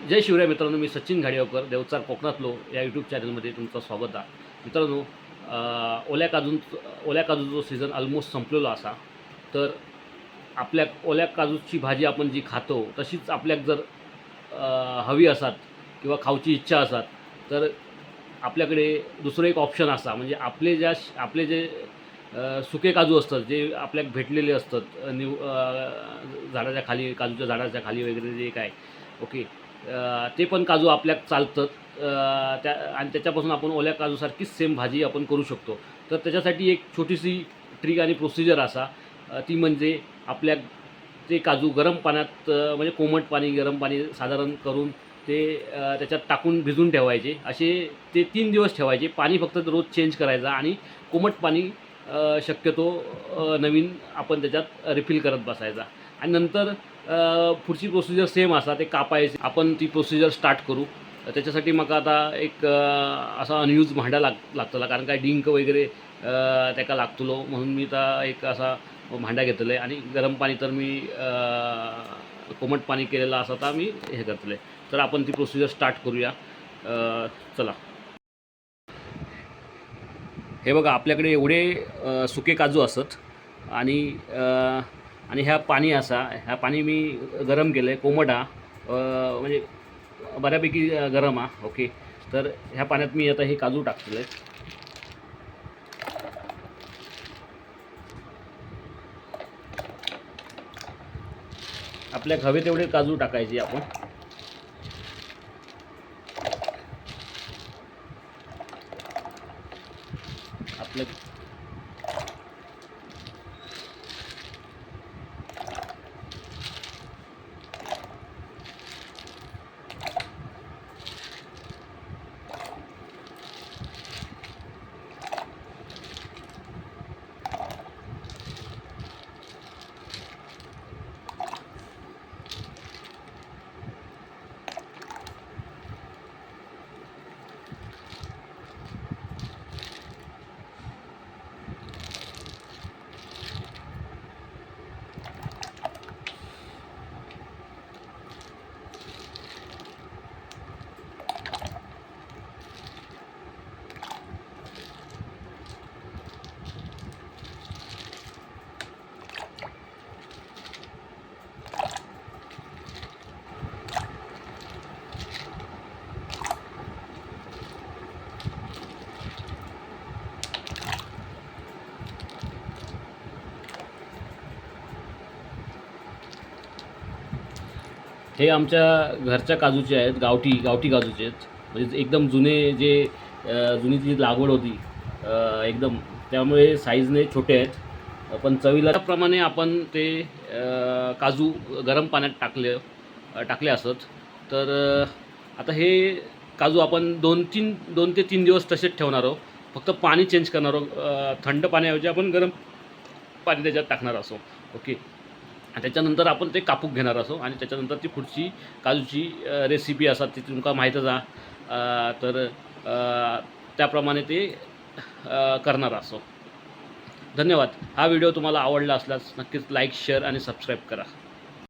जय शिवराय मित्रांनो मी सचिन घाडेवकर देवचार कोकणातलो या यूट्यूब चॅनलमध्ये तुमचं स्वागत आहे. मित्रांनो ओल्या काजू ओल्या काजूचा सीझन ऑलमोस्ट संपलेलो असा. तर आपल्या ओल्या काजूची भाजी आपण जी खातो तशीच आपल्याक जर हवी असतात किंवा खाऊची इच्छा असतात तर आपल्याकडे दुसरं एक ऑप्शन असा. म्हणजे आपले ज्या आपले जे सुके काजू असतात जे आपल्याक भेटलेले असतात निव झाडाच्या खाली काजूच्या झाडाच्या खाली वगैरे जे काय ओके. ते पण काजू आपल्या चालतात. त्या आणि त्याच्यापासून आपण ओल्या काजूसारखीच सेम भाजी आपण करू शकतो. तर त्याच्यासाठी एक छोटीशी ट्रिक आणि प्रोसिजर असा. ती म्हणजे आपल्या ते काजू गरम पाण्यात म्हणजे कोमट पाणी गरम पाणी साधारण करून ते त्याच्यात टाकून भिजून ठेवायचे. असे ते तीन दिवस ठेवायचे. पाणी फक्त रोज चेंज करायचं आणि कोमट पाणी शक्यतो नवीन आपण त्याच्यात रिफिल करत बसायचा. आणि नंतर पुढची प्रोसिजर सेम असा ते कापायचे. आपण ती प्रोसिजर स्टार्ट करू. त्याच्यासाठी मग आता एक असा अनयूज भांडा लाग लागतला. कारण काय डिंक वगैरे त्याका लागतलो. म्हणून मी आता एक असा भांडा घेतलं आहे. आणि गरम पाणी तर मी कोमट पाणी केलेलं असं आता मी हे करतलं आहे तर आपण ती प्रोसिजर स्टार्ट करूया. चला. हे बघा आपल्याकडे एवढे सुके काजू असत. आणि आणि ह्या पाणी असा ह्या पाणी मी गरम केलं आहे कोमट हा म्हणजे बऱ्यापैकी गरम हा ओके. तर ह्या पाण्यात मी आता हे काजू टाकलेलं आहे आपल्या हवे तेवढे काजू टाकायचे आपण. आपल्या हे आमच्या घरच्या काजूचे आहेत गावठी गावठी काजूचे आहेत. म्हणजे एकदम जुने जे जुनी जी लागवड होती एकदम. त्यामुळे साईजने छोटे आहेत. पण चवीला त्याप्रमाणे आपण ते काजू गरम पाण्यात टाकले टाकले असत. तर आता हे काजू आपण दोन तीन दोन ते तीन दिवस तसेच ठेवणार आहोत. फक्त पाणी चेंज करणार आहोत. थंड पाण्याऐवजी आपण गरम पाणी त्याच्यात टाकणार असो. ओके. त्याच्यानंतर आपण ते कापूक घेणार असो आणि त्याच्यानंतर ती पुढची काजूची रेसिपी असतात ती तुमका माहीतच आहे तर त्याप्रमाणे ते करणार असो. धन्यवाद. हा व्हिडिओ तुम्हाला आवडला असल्यास नक्कीच लाईक शेअर आणि सबस्क्राईब करा.